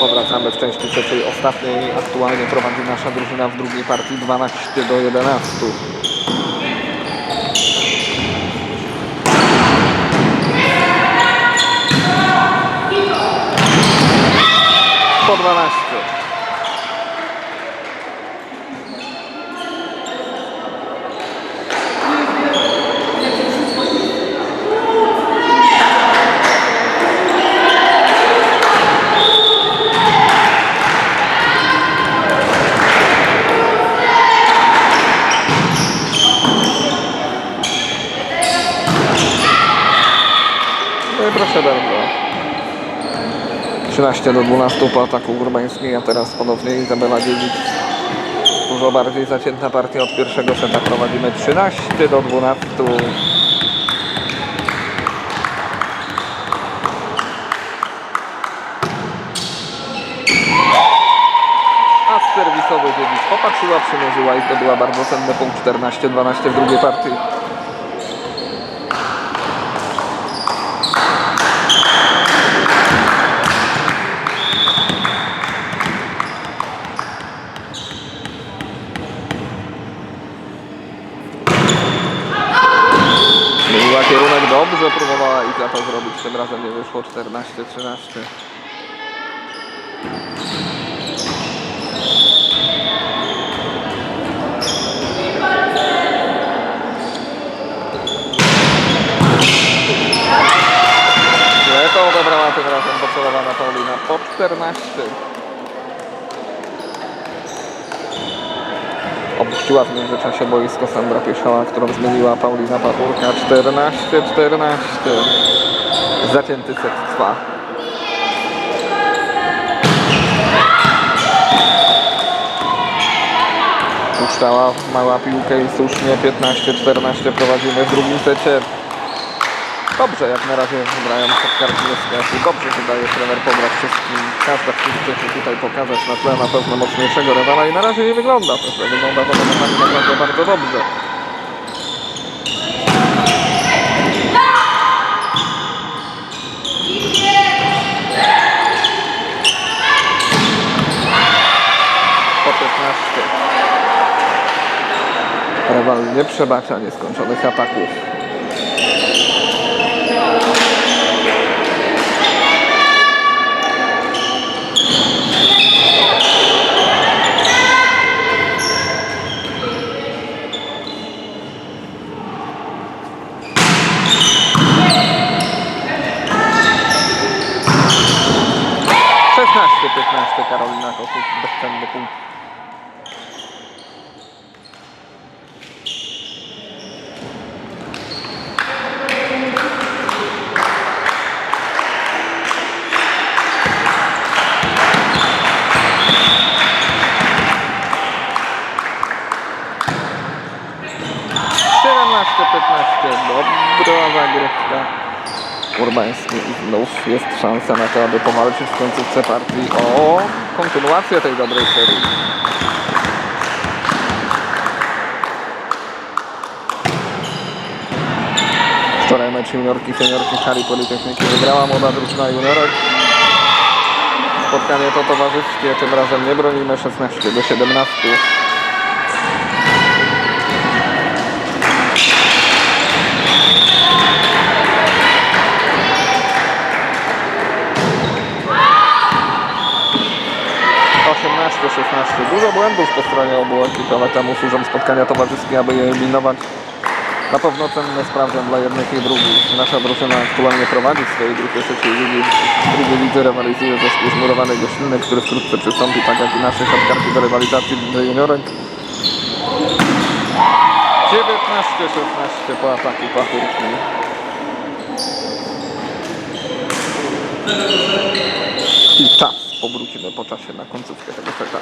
Powracamy w części trzeciej, ostatniej. Aktualnie prowadzi nasza drużyna w drugiej partii 12 do 11. Po 12. No i proszę bardzo. 13 do 12 po ataku Urbańskiej, a teraz ponownie Izabela Dziedzic. Dużo bardziej zaciętna partia od pierwszego seta. Prowadzimy 13 do 12. A serwisowy Dziedzic popatrzyła, przymierzyła i to była bardzo cenny punkt 14-12 w drugiej partii. Zmieniła dobrze, próbowała Iza to zrobić, tym razem nie wyszło 14-13. Źle to odebrała tym razem pocelowana Paulina po 14. Opuściła w międzyczasie boisko Sandra Pieszała, którą zmieniła Paulina Pachurka 14-14. Zacięty set trwa. Puszczała mała piłkę i słusznie 15-14 prowadzimy w drugim secie. Dobrze, jak na razie grają siatkarki Leskiasu. Dobrze wydaje trener pobrać wszystkim. Każda z tych chce się tutaj pokazać na tle na pewno mocniejszego rywala i na razie nie wygląda to, że wygląda to momentami naprawdę bardzo dobrze. Po 15. Rywal nie przebacza nieskończonych ataków. 15 Karolina Kochut drtem boků. Dobrá zagrywka. Urbański i znów jest szansa na to, aby powalczyć w końcówce partii o kontynuację tej dobrej serii. Wczoraj mecz juniorki, seniorki hali Politechniki wygrała młoda drużyna juniorek. Spotkanie to towarzyskie, tym razem nie bronimy 16 do 17. Osiemnaście, 16. Dużo błędów po stronie obu ekip, ale temu służą spotkania towarzyskie, aby je eliminować. Na pewno cenny sprawdzian dla jednych i drugich. Nasza drużyna aktualnie prowadzi w swojej grupie trzeciej ligi. W drugiej lidze rywalizuje zespół zmurowany Gośliny, który wkrótce przystąpi, tak jak i nasze siatkarki do rywalizacji lidze juniorek. 19-16 po ataku Pachurki. I czas. Powrócimy po czasie na końcówkę tego seta.